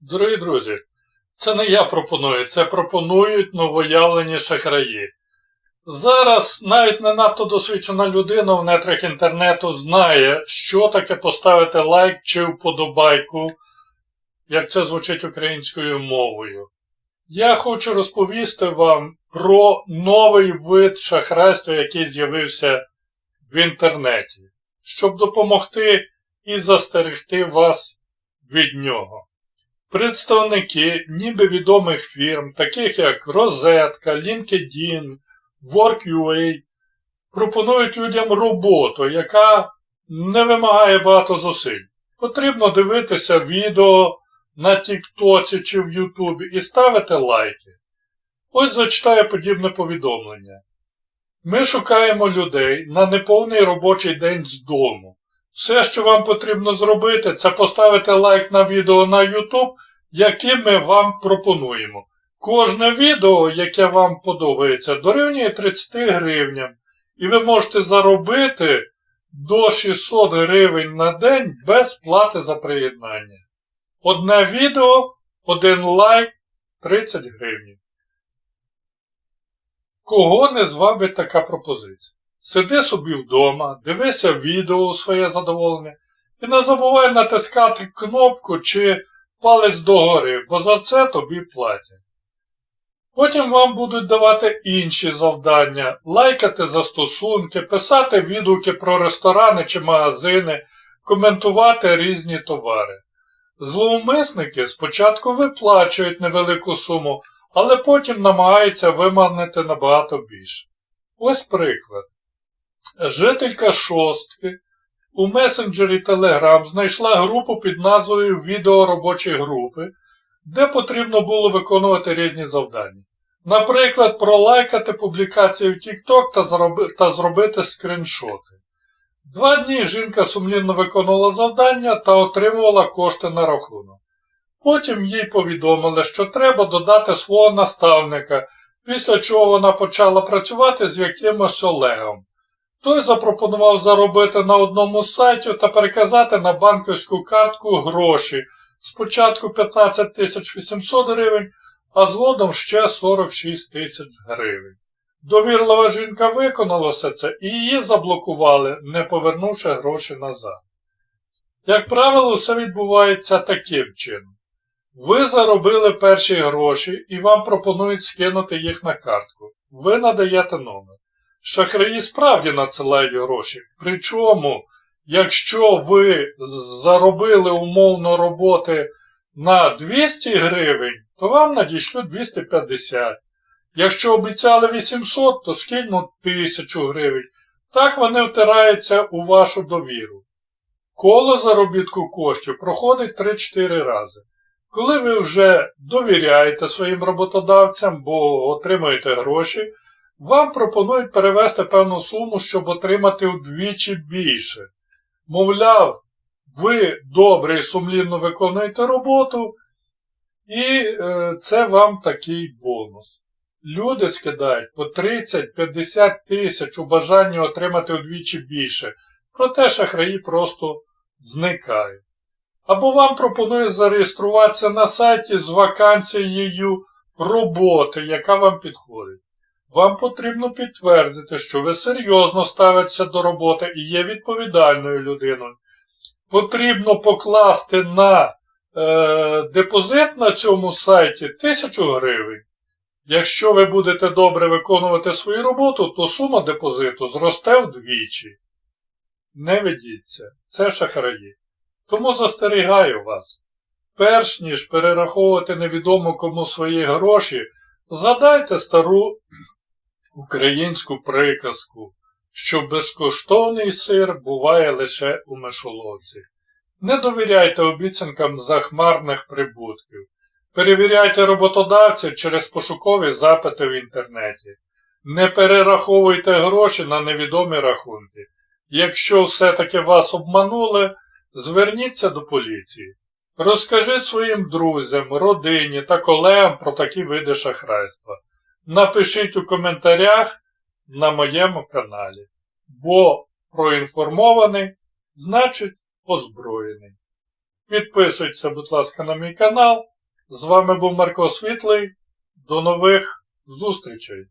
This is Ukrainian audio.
Дорогі друзі, це не я пропоную, це пропонують новоявлені шахраї. Зараз навіть не надто досвідчена людина в нетрах інтернету знає, що таке поставити лайк чи вподобайку, як це звучить українською мовою. Я хочу розповісти вам про новий вид шахрайства, який з'явився в інтернеті, щоб допомогти і застерегти вас від нього. Представники ніби відомих фірм, таких як Розетка, LinkedIn, Work.ua, пропонують людям роботу, яка не вимагає багато зусиль. Потрібно дивитися відео на Тіктоці чи в Ютубі і ставити лайки. Ось зачитаю подібне повідомлення. Ми шукаємо людей на неповний робочий день з дому. Все, що вам потрібно зробити, це поставити лайк на відео на YouTube, яке ми вам пропонуємо. Кожне відео, яке вам подобається, дорівнює 30 гривням. І ви можете заробити до 600 гривень на день без плати за приєднання. Одне відео, один лайк 30 гривень. Кого не звабить така пропозиція? Сиди собі вдома, дивися відео у своє задоволення і не забувай натискати кнопку чи палець догори, бо за це тобі платять. Потім вам будуть давати інші завдання, лайкати застосунки, писати відгуки про ресторани чи магазини, коментувати різні товари. Зловмисники спочатку виплачують невелику суму, але потім намагаються вимагнити набагато більше. Ось приклад. Жителька шостки у месенджері Telegram знайшла групу під назвою Відео робочі групи, де потрібно було виконувати різні завдання. Наприклад, пролайкати публікації в TikTok та, зроби, та зробити скріншоти. Два дні жінка сумлінно виконувала завдання та отримувала кошти на рахунок. Потім їй повідомили, що треба додати свого наставника, після чого вона почала працювати з якимось Олегом. Той запропонував заробити на одному з сайтів та переказати на банківську картку гроші. Спочатку 15 800 гривень, а згодом ще 46 тисяч гривень. Довірлива жінка виконала все це і її заблокували, не повернувши гроші назад. Як правило, все відбувається таким чином. Ви заробили перші гроші і вам пропонують скинути їх на картку. Ви надаєте номер. Шахраї справді надсилають гроші. Причому, якщо ви заробили умовно роботи на 200 гривень, то вам надішлють 250. Якщо обіцяли 800, то скинуть 1000 гривень. Так вони втираються у вашу довіру. Коло заробітку коштів проходить 3-4 рази. Коли ви вже довіряєте своїм роботодавцям, бо отримуєте гроші, вам пропонують перевести певну суму, щоб отримати вдвічі більше. Мовляв, ви добре і сумлінно виконуєте роботу, і е, це вам такий бонус. Люди скидають по 30-50 тисяч у бажанні отримати вдвічі більше, проте шахраї просто зникають. Або вам пропонують зареєструватися на сайті з вакансією роботи, яка вам підходить. Вам потрібно підтвердити, що ви серйозно ставитеся до роботи і є відповідальною людиною. Потрібно покласти на е, депозит на цьому сайті 1000 гривень. Якщо ви будете добре виконувати свою роботу, то сума депозиту зросте вдвічі. Не ведіться, це шахраї. Тому застерігаю вас. Перш ніж перераховувати невідомо кому свої гроші, згадайте стару українську приказку, що безкоштовний сир буває лише у мишоловці. Не довіряйте обіцянкам захмарних прибутків. Перевіряйте роботодавців через пошукові запити в інтернеті. Не перераховуйте гроші на невідомі рахунки. Якщо все-таки вас обманули, зверніться до поліції. Розкажіть своїм друзям, родині та колегам про такі види шахрайства. Напишіть у коментарях на моєму каналі. Бо проінформований, значить озброєний. Підписуйтеся, будь ласка, на мій канал З вами був Марко Світлий. До нових зустрічей!